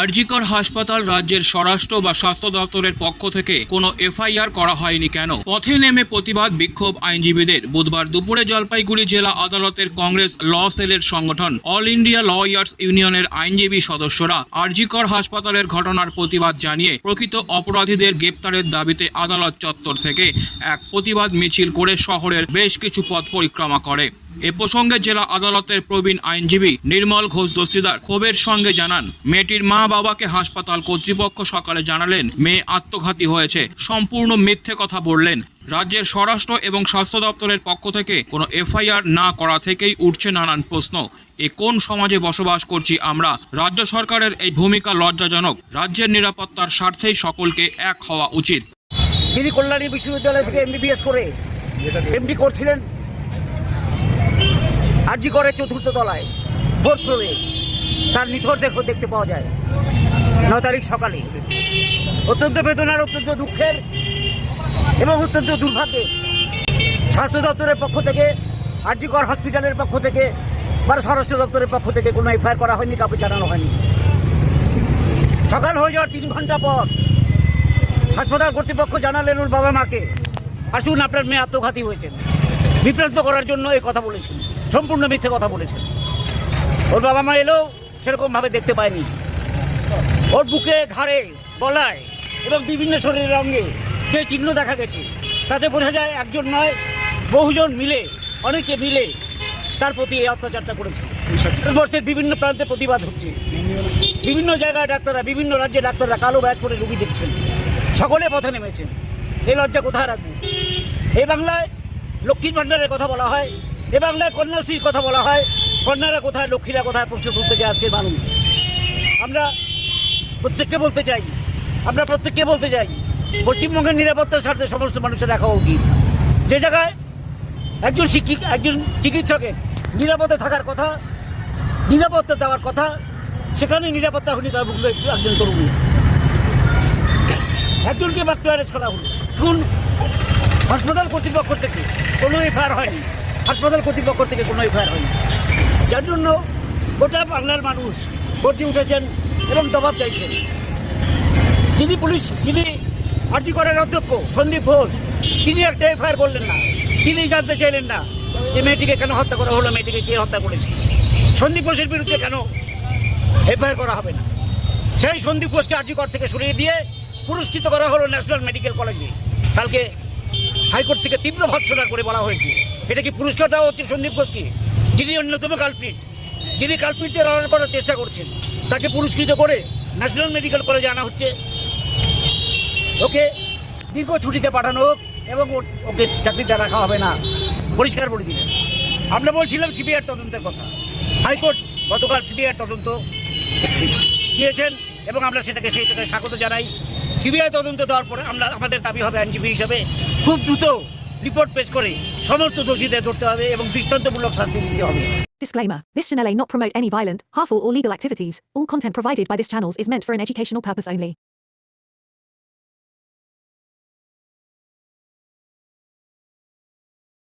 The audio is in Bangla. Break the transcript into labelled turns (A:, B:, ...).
A: আরজিকর হাসপাতাল রাজ্যের স্বরাষ্ট্র বা স্বাস্থ্য দপ্তরের পক্ষ থেকে কোনো এফআইআর করা হয়নি কেন? পথে নেমে প্রতিবাদ বিক্ষোভ আইনজীবীদের। বুধবার দুপুরে জলপাইগুড়ি জেলা আদালতের কংগ্রেস ল সেলের সংগঠন অল ইন্ডিয়া লয়ার্স ইউনিয়নের আইনজীবী সদস্যরা আরজিকর হাসপাতালের ঘটনার প্রতিবাদ জানিয়ে প্রকৃত অপরাধীদের গ্রেপ্তারের দাবিতে আদালত চত্বর থেকে এক প্রতিবাদ মিছিল করে শহরের বেশ কিছু পথ পরিক্রমা করে। এ প্রসঙ্গে জেলা আদালতের প্রবীণ আইনজীবী নির্মল ঘোষ দস্তিদার ক্ষোভের সঙ্গে জানান, মেয়েটির মা বাবাকে হাসপাতাল কর্তৃপক্ষ সকালে জানালেন, মেয়ে আত্মঘাতী হয়েছে। সম্পূর্ণ মিথ্যে কথা বললেন। রাজ্যের স্বরাষ্ট্র এবং স্বাস্থ্য দপ্তরের পক্ষ থেকে কোনো এফআইআর না করা থেকেই উঠছে নানান প্রশ্ন। এ কোন সমাজে বসবাস করছি আমরা? রাজ্য সরকারের এই ভূমিকা লজ্জাজনক। রাজ্যের নিরাপত্তার স্বার্থেই সকলকে এক হওয়া উচিত।
B: যিনি কল্যাণী বিশ্ববিদ্যালয় থেকে এমবিবিএস করে এমডি করছিলেন। আরজি করে চতুর্থ তলায়। ফ্লোরে তার নিথর দেহ দেখতে পাওয়া যায়। ন তারিখ সকালে। অত্যন্ত বেদনার, অত্যন্ত দুঃখের এবং অত্যন্ত দুর্ভাগ্যের স্বাস্থ্য দপ্তরের পক্ষ থেকে, আরজিকর হসপিটালের পক্ষ থেকে বা স্বরাষ্ট্র দপ্তরের পক্ষ থেকে কোনো এফআইআর করা হয়নি, কাউকে জানানো হয়নি। সকাল হয়ে যাওয়ার তিন ঘণ্টা পর হাসপাতাল কর্তৃপক্ষ জানালেন ওর বাবা মাকে। আসুন, আপনার মেয়ে আত্মঘাতী হয়েছেন। বিভ্রান্ত করার জন্য এই কথা বলেছেন। সম্পূর্ণ মিথ্যে কথা বলেছেন ওর বাবা মা এলেও সেরকমভাবে দেখতে পায়নি। ওর বুকে ঘাড়ে গলায় এবং বিভিন্ন শরীরের অঙ্গে যে চিহ্ন দেখা গেছে, তাতে বোঝা যায় একজন নয়, বহুজন মিলে, অনেকে মিলে তার প্রতি এই অত্যাচারটা করেছে। ভারতবর্ষের বিভিন্ন প্রান্তে প্রতিবাদ হচ্ছে। বিভিন্ন জায়গায় ডাক্তাররা, বিভিন্ন রাজ্যে ডাক্তাররা কালো ব্যাচ করে রুগী দেখছেন। সকলে পথে নেমেছেন। এই লজ্জা কোথায় রাখব? এই বাংলায় লক্ষ্মীর ভাণ্ডারের কথা বলা হয় এ বাংলায় কন্যাশ্রীর কথা বলা হয়। কন্যারা কোথায়, লক্ষ্মীরা কোথায়, প্রশ্ন তুলতে যায় আজকের মানুষ। আমরা প্রত্যেককে বলতে চাই, আমরা প্রত্যেককে বলতে চাই, পশ্চিমবঙ্গের নিরাপত্তার স্বার্থে সমস্ত মানুষের রাখা উচিত। যে জায়গায় একজন শিক্ষিক, একজন চিকিৎসকের নিরাপদে থাকার কথা, নিরাপত্তা দেওয়ার কথা, সেখানে নিরাপত্তাহীনতা ভুগলো একজন তরুণী। একজনকে মাত্র অ্যারেস্ট করা হলো। এখন হাসপাতাল কর্তৃপক্ষ থেকে কোনো এফআইআর হয়নি। হাসপাতাল কর্তৃপক্ষ থেকে কোনো এফআইআর হয়নি। যার জন্য গোটা বাংলার মানুষ গর্জে উঠেছেন এবং জবাব চাইছেন। যিনি পুলিশ, যিনি আর্জি করার অধ্যক্ষ সন্দীপ ঘোষ, তিনি একটা এফআইআর করলেন না। তিনি জানতে চাইলেন না যে মেয়েটিকে কেন হত্যা করা হলো, মেয়েটিকে কে হত্যা করেছে। সন্দীপ ঘোষের বিরুদ্ধে কেন এফআইআর করা হবে না? সেই সন্দীপ ঘোষকে আর্জিকর থেকে সরিয়ে দিয়ে পুরস্কৃত করা হলো ন্যাশনাল মেডিকেল কলেজে। কালকে হাইকোর্ট থেকে তীব্র ভৎসনা করে বলা হয়েছে। এটা কি পুরস্কার দেওয়া হচ্ছে সন্দীপ ঘোষকে যিনি অন্যতম কালপিট যিনি কালপিটদের অর্ডার করার চেষ্টা করছেন, তাকে পুরস্কৃত করে ন্যাশনাল মেডিকেল কলেজে আনা হচ্ছে। ওকে, দীর্ঘ ছুটিতে পাঠানো হোক এবং ওকে চাকরিতে রাখা হবে না। পরিষ্কার করে দিলেন। আমরা বলছিলাম সিবিআই তদন্তের কথা। হাইকোর্ট গতকাল সিবিআই তদন্ত দিয়েছেন। এবং আমরা সেটাকে সেইটাকে স্বাগত জানাই সিবিআই তদন্ত দেওয়ার পরে আমরা আমাদের দাবি হবে আইনজীবী হিসাবে খুব দ্রুত রিপোর্ট পেশ করে সমস্ত দোষীদের ধরতে হবে এবং দৃষ্টান্তমূলক শাস্তি দিতে হবে
C: Disclaimer This channel may not promote any violent, harmful, or legal activities. All content provided by this channel is meant for an educational purpose only.